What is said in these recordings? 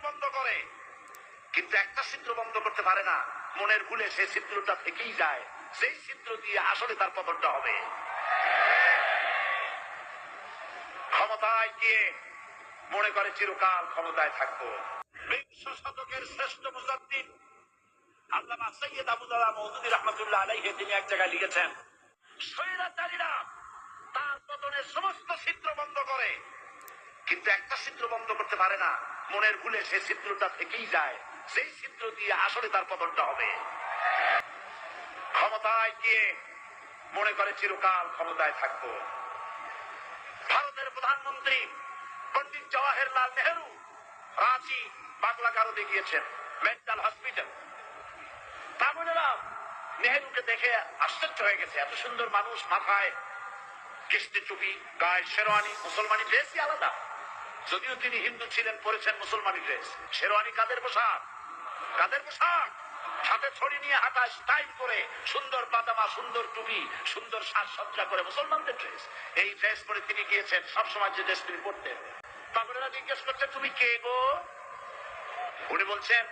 বন্ধ করে। কিন্তু একটা ছিদ্র বন্ধ করতে পারে না। মনের ভুলে সেই ছিদ্রটা থেকেই যায়। সেই ছিদ্র দিয়ে আসলে তার পতনটা হবে। ক্ষমতায় গিয়ে মনে করে চিরকাল ক্ষমতায় থাকব। বিংশ শতকের শ্রেষ্ঠ মুজাদ্দিন আল্লামা সৈয়দ মৌদুদি রহমতুল্লাহ আলাইহে তিনি এক জায়গায় লিখেছেন তার পতনের সমস্ত ছিদ্র বন্ধ করে। কিন্তু একটা ছিদ্র বন্ধ করতে পারে না। মনের ভুলে সেই ছিদ্রটা থেকেই যায়। সেই ছিদ্র দিয়ে আসলে তার পতনটা হবে। ক্ষমতায় গিয়ে মনে করে চিরকাল ক্ষমতায় থাকব। ভারতের প্রধানমন্ত্রী পন্ডিত জওয়াহরলাল নেহরু রাঁচি বাংলা কারণে গিয়েছেন, মেন্টাল হসপিটাল। তা বোনেরা নেহরুকে দেখে আশ্চর্য হয়ে গেছে, এত সুন্দর মানুষ, মাথায় কিস্তি চুপি, গায়ে শেরওয়ানি, মুসলমানি, ড্রেসই আলাদা। যদিও তিনি হিন্দু ছিলেন, পরেছেন মুসলমানি ড্রেস। শেরওয়ানি কাদের পোশাক? কাদের পোশাক? হাতে ছড়ি নিয়ে হাঁটা স্টাইল করে সুন্দর পাতামা, সুন্দর টুপি, সুন্দর সাজসজ্জা করে মুসলমানদের ড্রেস। এই ড্রেস পরে তিনি গিয়েছেন সবসময় যে ড্রেস তিনি পরতেন। পাগলেরা জিজ্ঞেস করছে, তুমি কে গো? উনি বলছেন,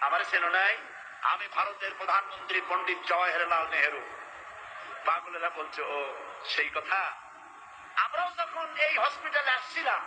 আমার চেনো নাই, আমি ভারতের প্রধানমন্ত্রী পন্ডিত জওয়াহরলাল নেহেরু। পাগলেরা বলছে, ও, সেই কথা? আমরাও যখন এই হসপিটালে আসছিলাম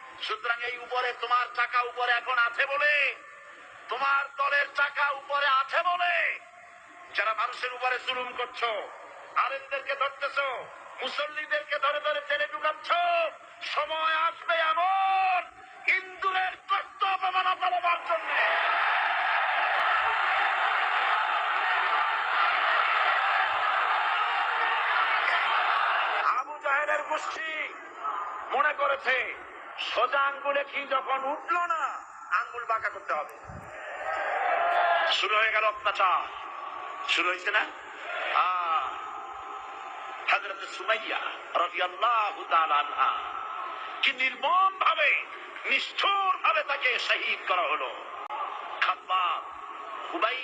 সুতরাং এই উপরে তোমার চাকা উপরে এখন আছে বলে, তোমার দলের চাকা উপরে আছে বলে। যারা মানুষের উপরে জুলুম করছ আরেকদেরকে ধরতেছো, মুসল্লিদেরকে ধরে ধরে টেনে ঢুকাচ্ছ, সময় আসবে এমন ইন্দুরের কষ্ট অপমানা পালাবার জন্য আবু জাহেলের গোষ্ঠী মনে করেছে সোজা আঙ্গুলে কি যখন উঠল না, আঙ্গুল বাঁকা করতে হবে। শুরু হয়ে গেল অত্যাচার। শুরু হয়েছে না? সুমাইয়া রবি আল্লাহ কি নির্মম ভাবে নিষ্ঠুর ভাবে তাকে শহীদ করা হলো। খাব্বাব হুবাই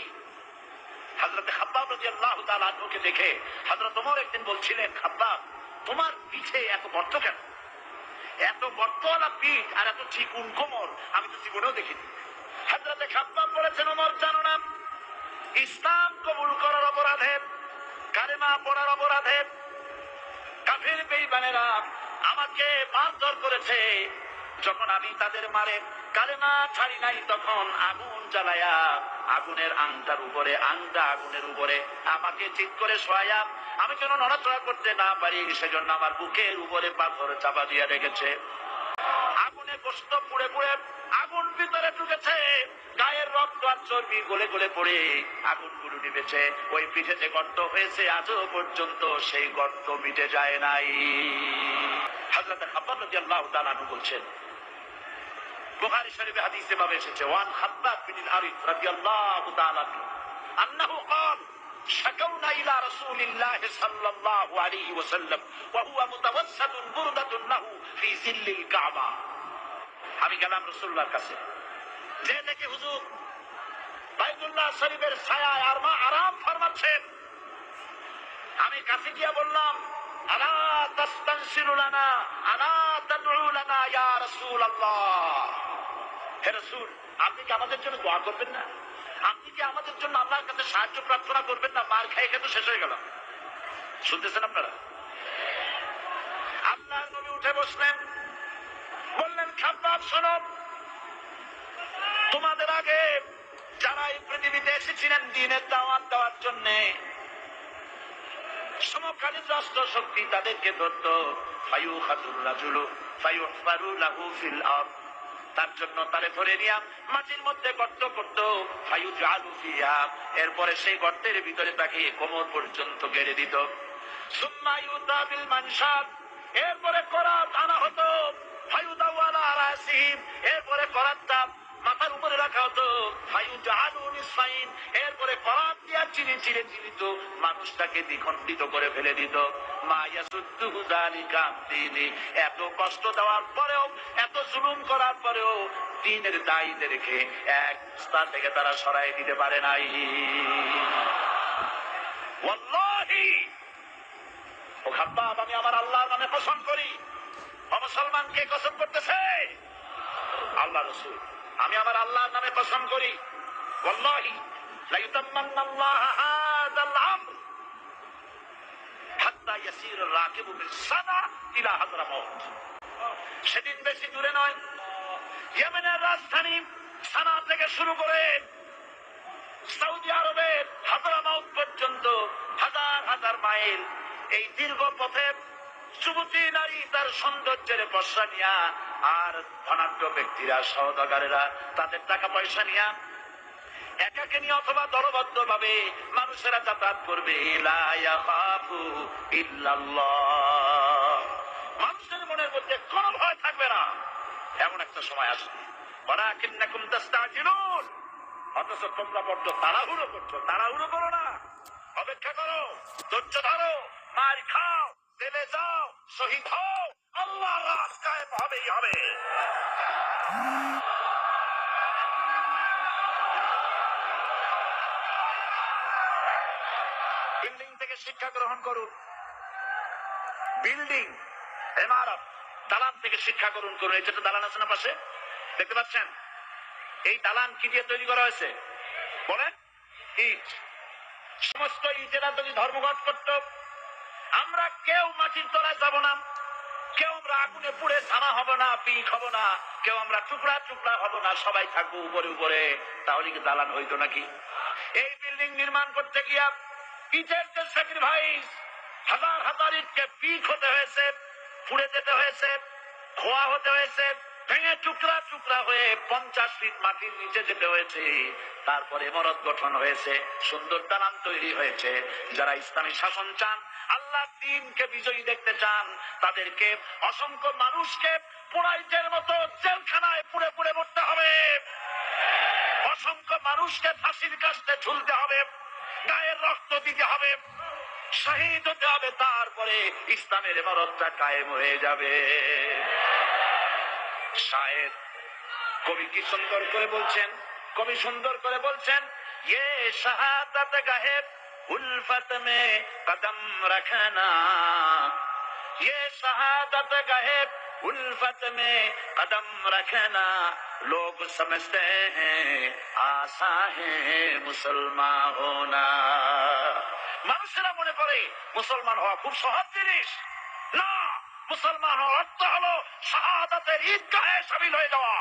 হজরত খাব্বাব রাজি আল্লাহ আনহুকে দেখে হজরত ওমর একদিন বলছিলেন খাব্বাব তোমার পিঠে এত গর্ত কেন? এত গর্তওয়ালা পিঠ আর এত চিকুন কোমর আমি তো জীবনেও দেখিনি। হজরতে ওমর, জানো না? ইসলাম কবুল করার অপরাধে পড়ার অপরাধে বেইমানেরা আমাকে মারধর করেছে। যখন আমি তাদের মারে কালেমা ছাড়ি নাই, তখন আগুন জ্বালায়া আগুনের আংটার উপরে আংটা আগুনের উপরে আমাকে চিৎ করে শোয়া আমি কেন নড়াচড়া করতে না পারি, সেজন্য আমার বুকের উপরে পাথর চাপা দিয়ে রেখেছে। আগুনে গোস্ত পুড়ে পুড়ে আগুন ভিতরে ঢুকেছে। গায়ের রক্ত আর চর্বি গলে গলে পড়ে আগুন গুরু নিবেছে ওই পিঠেতে গর্ত হয়েছে, আজও পর্যন্ত সেই গর্ত মিটে যায় নাই। হজরত বলছেন, বুখারী শরীফে হাদিসে ভাবে এসেছে, ওয়ান খাব্বাব বিন আরিফ রাদিয়াল্লাহু তাআলা شكونا إلى رسول الله صلى الله عليه وسلم وهو متوسد بردة له في ظل الكعبة আমি গেলাম রসুল্লাহর কাছে যে দেখি হুজুর বাইতুল্লাহ শরীফের ছায়ায় আর মা আরাম ফরমাচ্ছেন আমি কাছে গিয়া বললাম আলা তাস্তানসিরু লানা আলা তাদউ লানা ইয়া রাসূলুল্লাহ হে রাসূল আপনি কি আমাদের জন্য দোয়া করবেন না আপনি কি আমাদের জন্য আল্লাহর কাছে সাহায্য প্রার্থনা করবেন? না, মার খাই খেতে শেষ হয়ে গেলাম শুনতেছেন আপনারা? আল্লাহ নবী উঠে বসলেন। বললেন খাব্বাব শোনো। তোমাদের আগে যারা এই পৃথিবীতে এসেছিলেন দিনের দাওয়াত দেওয়ার জন্য, সমকালীন রাষ্ট্র শক্তি তাদেরকে ধরত ফায়ু খাতুল রাজুলু ফায়ু ফারু লাহু ফিল আরদ। তার জন্য তারে ধরে নিয়া মাটির মধ্যে গর্ত করতো। ফায়ু জালু ফিয়া এরপরে সেই গর্তের ভিতরে তাকে কোমর পর্যন্ত গেড়ে দিত। এরপরে করাত আনা হতো। ফায়ুদাওয়ালা এরপরে করাতটা মাথার উপরে রাখা হতো। এরপরে করাত দিয়া চিরে চিরে মানুষটাকে দ্বিখণ্ডিত করে ফেলে দিত। এত কষ্ট দেওয়ার পরেও, এত জুলুম করার পরেও দিনের দায়ীতে রেখে এক স্থান থেকে তারা সরাই দিতে পারে নাই। আমি আমার আল্লাহর নামে কসম করি। মুসলমান কে কসম করতেছে? আল্লাহ রসুল। আমি আমার আল্লাহর নামে কসম করি। সেদিন বেশি দূরে নয় রাজধানী সানা থেকে শুরু করে সৌদি আরবের হাজারামাউত পর্যন্ত হাজার হাজার মাইল এই দীর্ঘ পথে যুবতী নারী তার সৌন্দর্যের বর্ষা নিয়া আর ধনাঢ্য ব্যক্তিরা সহদাগারেরা তাদের টাকা পয়সা নিয়া একাকে নিয়ে অথবা দলবদ্ধ ভাবে মানুষেরা যাতায়াত করবে। মানুষের মনের মধ্যে কোনো ভয় থাকবে না। এমন একটা সময় আসবে। ওয়ালাকিন্নাকুম তাস্তাজিলুন। অথচ তোমরা বড্ড তাড়াহুড়ো করছ। তাড়াহুড়ো করো না। অপেক্ষা করো। ধৈর্য ধরো। মার খাও। দেবে যাও। শহীদ হও। আল্লাহ হবে। বিল্ডিং থেকে শিক্ষা গ্রহণ করুন। বিল্ডিং, এমারত, দালান থেকে শিক্ষা করুন। এই যেটা দালান আছে না পাশে? দেখতে পাচ্ছেন? এই দালান কি দিয়ে তৈরি করা হয়েছে? বলেন। ইট সমস্ত ইটেরা যদি ধর্মঘট করত, আমরা কেউ মাটির তলায় যাব না। কেউ আমরা আগুনে পুড়ে ছানা হব না, পিক হব না। কেউ আমরা টুকরা টুকরা হব না, সবাই থাকব উপরে উপরে। তাহলে কি দালান হইতো নাকি? এই বিল্ডিং নির্মাণ করতে গিয়া পিঠের যে স্যাক্রিফাইস হাজার হাজার ইটকে পিক হতে হয়েছে, পুড়ে যেতে হয়েছে, খোয়া হতে হয়েছে ভেঙে টুকরা টুকরা হয়ে পঞ্চাশ ফিট মাটির নিচে যেতে হয়েছে। তারপরে মরদ গঠন হয়েছে, সুন্দর দালান তৈরি হয়েছে। যারা ইসলামী শাসন চান আল্লাহ দিনকে বিজয়ী দেখতে চান, তাদেরকে অসংখ্য মানুষকে পোড়াইটের মতো জেলখানায় পুড়ে পুড়ে মরতে হবে। অসংখ্য মানুষকে ফাঁসির কাছতে ঝুলতে হবে গায়ের রক্ত দিতে হবে, শহীদ হতে হবে, তারপরে ইসলামের মরদটা কায়েম হয়ে যাবে। শায়ের কবি কি সুন্দর করে বলছেন কবি সুন্দর করে বলছেন ये शहादत गहे उल्फत में कदम रखना ये शहादत गहे उल्फत में कदम रखना लोग समझते हैं आशा है मुसलमान होना মানুষেরা মনে করে মুসলমান হওয়া খুব সহজ জিনিস না মুসলমান হওয়ার অর্থ হলো শাহাদাতের ঈদগাহে সামিল হয়ে যাওয়া।